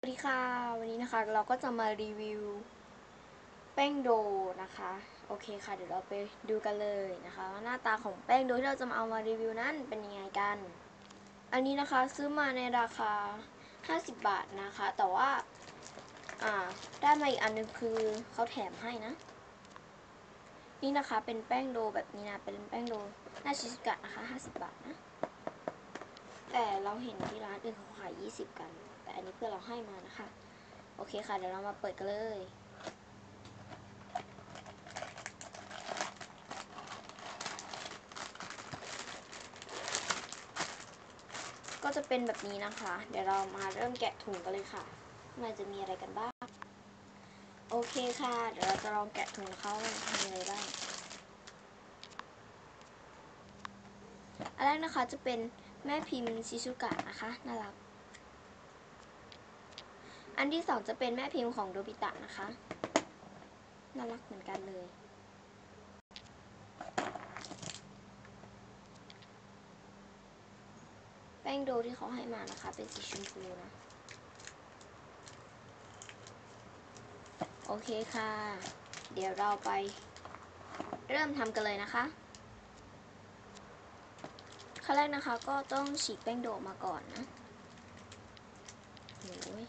สวัสดีค่ะ วันนี้นะคะเราก็จะมารีวิวแป้งโดนะคะ โอเคค่ะ เดี๋ยวเราไปดูกันเลยนะคะว่าหน้าตาของแป้งโดที่เราจะมาเอามารีวิวนั้นเป็นยังไงกัน อันนี้นะคะซื้อมาในราคา 50 บาทนะคะ แต่ว่าอ่าได้มาอีกอันนึงคือเขาแถมให้นะ นี่นะคะเป็นแป้งโดแบบนี้นะเป็นแป้งโดหน้าชิสกะนะคะ 50 บาทนะแต่เราเห็นที่ร้านอื่นเขาขาย 20 กัน แต่อันนี้เพื่อนเราให้มานะคะ โอเคค่ะ เดี๋ยวเรามาเปิดกันเลย ก็จะเป็นแบบนี้นะคะ เดี๋ยวเรามาเริ่มแกะถุงกันเลยค่ะข้างในจะมีอะไรกันบ้าง โอเคค่ะ เดี๋ยวเราจะลองแกะถุงเขาว่ามีอะไรบ้างอันแรกนะคะจะเป็นแม่พิมพ์ชิซุกะนะคะ น่ารัก อันที่สองจะเป็นแม่พิมพ์ของโดบิตะนะคะ น่ารักเหมือนกันเลย แป้งโดที่เขาให้มานะคะ เป็นสีชมพูนะ โอเคค่ะ เดี๋ยวเราไปเริ่มทำกันเลยนะคะขั้นแรกนะคะก็ต้องฉีกแป้งโดมาก่อนนะโอ้ย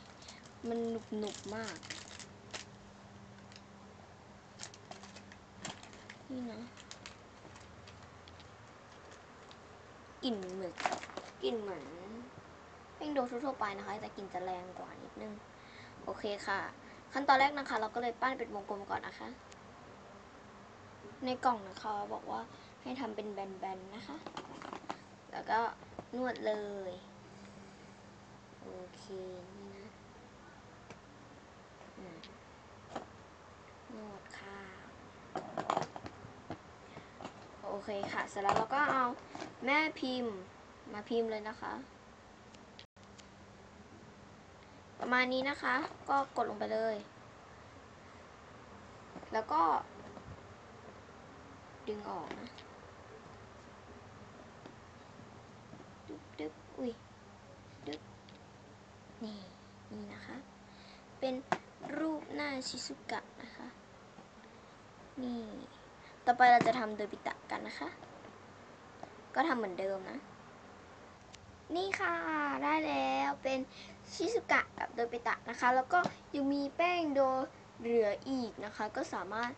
มันหนุบหนุบๆมาก นี่นะกลิ่นเหมือนกลิ่นเหมือนแป้งโดทั่วไปนะคะ แต่กลิ่นจะแรงกว่านิดนึง โอเคค่ะ ขั้นตอนแรกนะคะ เราก็เลยปั้นเป็นวงกลมก่อนนะคะ ในกล่องนะคะบอกว่าให้ทำเป็นแบนๆนะคะ แล้วก็นวดเลย โอเค นี่นะอืมนวดค่ะ โอ เคค่ะ เสร็จแล้วเราก็เอาแม่พิมพ์มาพิมพ์เลยนะคะ ประมาณนี้นะคะ ก็กดลงไปเลย แล้วก็ ดึงออกนะดึ๊บดึ๊บอุ้ยดึ๊บนี่ นี่นะคะ เป็นรูปหน้าชิซุกะนะคะ นี่ ต่อไปเราจะทำโดบิตะกันนะคะ ก็ทำเหมือนเดิมนะ นี่ค่ะได้แล้วเป็นชิซุกะกับโดบิตะนะคะ แล้วก็ยังมีแป้งโดเหลืออีกนะคะ ก็สามารถ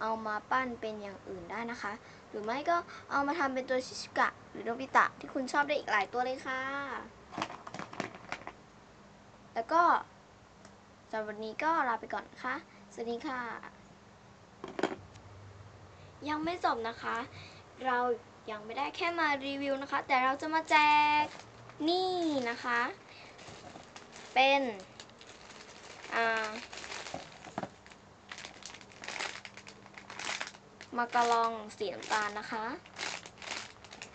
เอามาปั้นเป็นอย่างอื่นได้นะคะ หรือไม่ก็เอามาทำเป็นตัวชิซุกะ หรือโนบิตะที่คุณชอบได้อีกหลายตัวเลยค่ะ แล้วก็สำหรับวันนี้ก็ลาไปก่อนนะคะสวัสดีค่ะ ยังไม่จบนะคะ เรายังไม่ได้แค่มารีวิวนะคะ แต่เราจะมาแจกนี่นะคะ เป็นอ่ามากะลองสีน้ำตาลนะคะ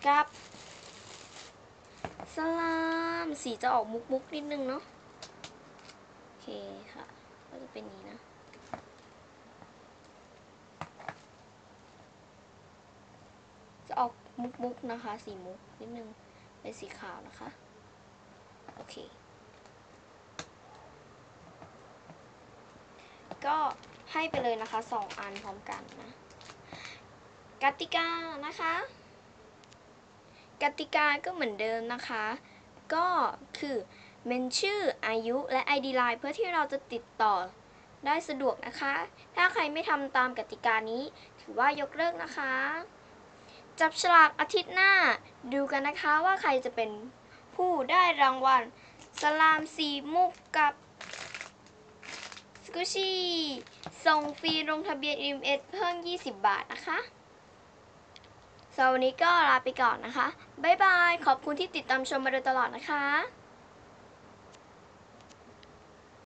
กับสลามสีจะออกมุกมุกๆนิดนึงเนาะโอเคค่ะ ก็จะเป็นนี้นะ จะออก มุกมุกๆนะคะ สีมุกนิดนึง เป็นสีขาวนะคะ โอเค ก็ให้ไปเลยนะคะสองอันพร้อมกันนะ กติกานะคะ กติกาก็เหมือนเดิมนะคะ ก็คือเมนชื่ออายุและ ID Line เพื่อที่เราจะติดต่อได้สะดวกนะคะ ถ้าใครไม่ทำตามกติกานี้ ถือว่ายกเลิกนะคะ จับฉลากอาทิตย์หน้า ดูกันนะคะว่าใครจะเป็นผู้ได้รางวัล สลามสีมุกกับสกุชี่ส่งฟรีลงทะเบียนอิมเพิ่ม 20 บาทนะคะสำหรับวันนี้ก็ลาไปก่อนนะคะ บ๊ายบาย ขอบคุณที่ติดตามชมมาโดยตลอดนะคะ